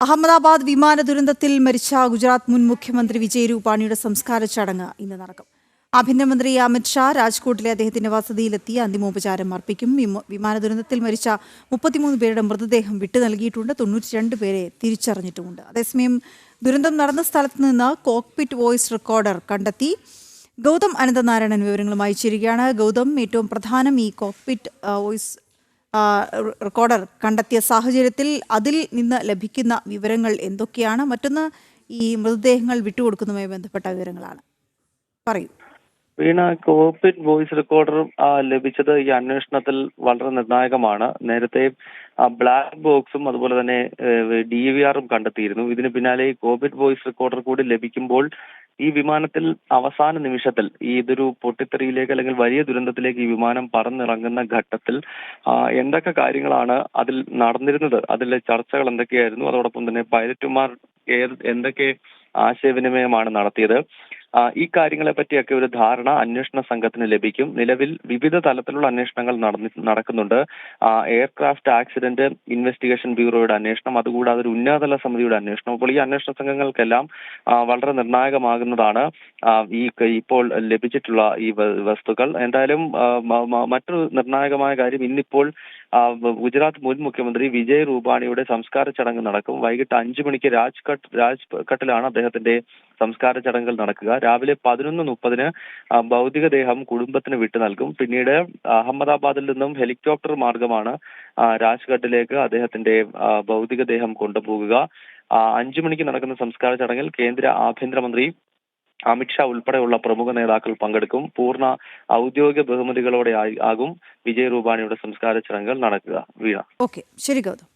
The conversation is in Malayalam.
അഹമ്മദാബാദ് വിമാന ദുരന്തത്തിൽ മരിച്ച ഗുജറാത്ത് മുൻ മുഖ്യമന്ത്രി വിജയ് രൂപാണിയുടെ സംസ്കാര ചടങ്ങ് ഇന്ന് നടക്കും. ആഭ്യന്തരമന്ത്രി അമിത് ഷാ രാജ്കോട്ടിലെ അദ്ദേഹത്തിന്റെ വസതിയിലെത്തി അന്തിമോപചാരം അർപ്പിക്കും. വിമാന ദുരന്തത്തിൽ മരിച്ച മുപ്പത്തിമൂന്ന് പേരുടെ മൃതദേഹം വിട്ടു നൽകിയിട്ടുണ്ട്. തൊണ്ണൂറ്റിരണ്ട് പേരെ തിരിച്ചറിഞ്ഞിട്ടുമുണ്ട്. അതേസമയം ദുരന്തം നടന്ന സ്ഥലത്ത് നിന്ന് കോക്പിറ്റ് വോയിസ് റെക്കോർഡർ കണ്ടെത്തി. ഗൗതം അനന്തനാരായണൻ വിവരങ്ങളുമായി ചേരുകയാണ്. ഗൗതം ഏറ്റവും പ്രധാനം ഈ കോക്പിറ്റ് വോയിസ് റെക്കോർഡർ കണ്ടെത്തിയ സാഹചര്യത്തിൽ അതിൽ നിന്ന് ലഭിക്കുന്ന വിവരങ്ങൾ എന്തൊക്കെയാണ്? മറ്റൊന്ന് ഈ മൃതദേഹങ്ങൾ വിട്ടുകൊടുക്കുന്നതുമായി ബന്ധപ്പെട്ട വിവരങ്ങളാണ്. പറയൂ. വീണ കോവിഡ് വോയിസ് റെക്കോർഡറും ലഭിച്ചത് ഈ അന്വേഷണത്തിൽ വളരെ നിർണായകമാണ്. നേരത്തെ ബ്ലാക്ക് ബോക്സും അതുപോലെ തന്നെ ഡി വി ആറും കണ്ടെത്തിയിരുന്നു. ഇതിന് പിന്നാലെ കോവിഡ് വോയിസ് റെക്കോർഡർ കൂടി ലഭിക്കുമ്പോൾ ഈ വിമാനത്തിൽ അവസാന നിമിഷത്തിൽ ഈ ഇതൊരു പൊട്ടിത്തെറിയിലേക്ക് അല്ലെങ്കിൽ വലിയ ദുരന്തത്തിലേക്ക് ഈ വിമാനം പറന്നിറങ്ങുന്ന ഘട്ടത്തിൽ എന്തൊക്കെ കാര്യങ്ങളാണ് അതിൽ നടന്നിരുന്നത്? അതിലെ ചർച്ചകൾ എന്തൊക്കെയായിരുന്നു? അതോടൊപ്പം തന്നെ പൈലറ്റുമാർ എന്തൊക്കെ ആശയവിനിമയമാണ് നടത്തിയത്? ഈ കാര്യങ്ങളെ പറ്റിയൊക്കെ ഒരു ധാരണ അന്വേഷണ സംഘത്തിന് ലഭിക്കും. നിലവിൽ വിവിധ തലത്തിലുള്ള അന്വേഷണങ്ങൾ നടന്നി നടക്കുന്നുണ്ട്. എയർക്രാഫ്റ്റ് ആക്സിഡന്റ് ഇൻവെസ്റ്റിഗേഷൻ ബ്യൂറോയുടെ അന്വേഷണം അതുകൂടാതെ ഒരു ഉന്നതതല സമിതിയുടെ അന്വേഷണം. അപ്പോൾ ഈ അന്വേഷണ സംഘങ്ങൾക്കെല്ലാം വളരെ നിർണായകമാകുന്നതാണ് ഈ ഇപ്പോൾ ലഭിച്ചിട്ടുള്ള ഈ വസ്തുക്കൾ. എന്തായാലും മറ്റൊരു നിർണായകമായ കാര്യം ഇന്നിപ്പോൾ ഗുജറാത്ത് മുൻ മുഖ്യമന്ത്രി വിജയ് രൂപാണിയുടെ സംസ്കാര ചടങ്ങ് നടക്കും. വൈകിട്ട് അഞ്ചു മണിക്ക് രാജ്ഘട്ട് രാജ്ഘട്ടിലാണ് അദ്ദേഹത്തിന്റെ സംസ്കാര ചടങ്ങുകൾ നടക്കുക. രാവിലെ പതിനൊന്ന് മുപ്പതിന് ഭൗതികദേഹം കുടുംബത്തിന് വിട്ടു നൽകും. പിന്നീട് അഹമ്മദാബാദിൽ നിന്നും ഹെലികോപ്റ്റർ മാർഗമാണ് രാജ്ഘട്ടിലേക്ക് അദ്ദേഹത്തിന്റെ ഭൗതികദേഹം കൊണ്ടുപോകുക. അഞ്ചു മണിക്ക് നടക്കുന്ന സംസ്കാര ചടങ്ങിൽ കേന്ദ്ര ആഭ്യന്തരമന്ത്രി അമിത്ഷാ ഉൾപ്പെടെയുള്ള പ്രമുഖ നേതാക്കൾ പങ്കെടുക്കും. പൂർണ ഔദ്യോഗിക ബഹുമതികളോടെ ആകും വിജയ് രൂപാണിയുടെ സംസ്കാര ചടങ്ങുകൾ നടക്കുക. വീണ. ഓക്കെ. ശരി ഗൗതം.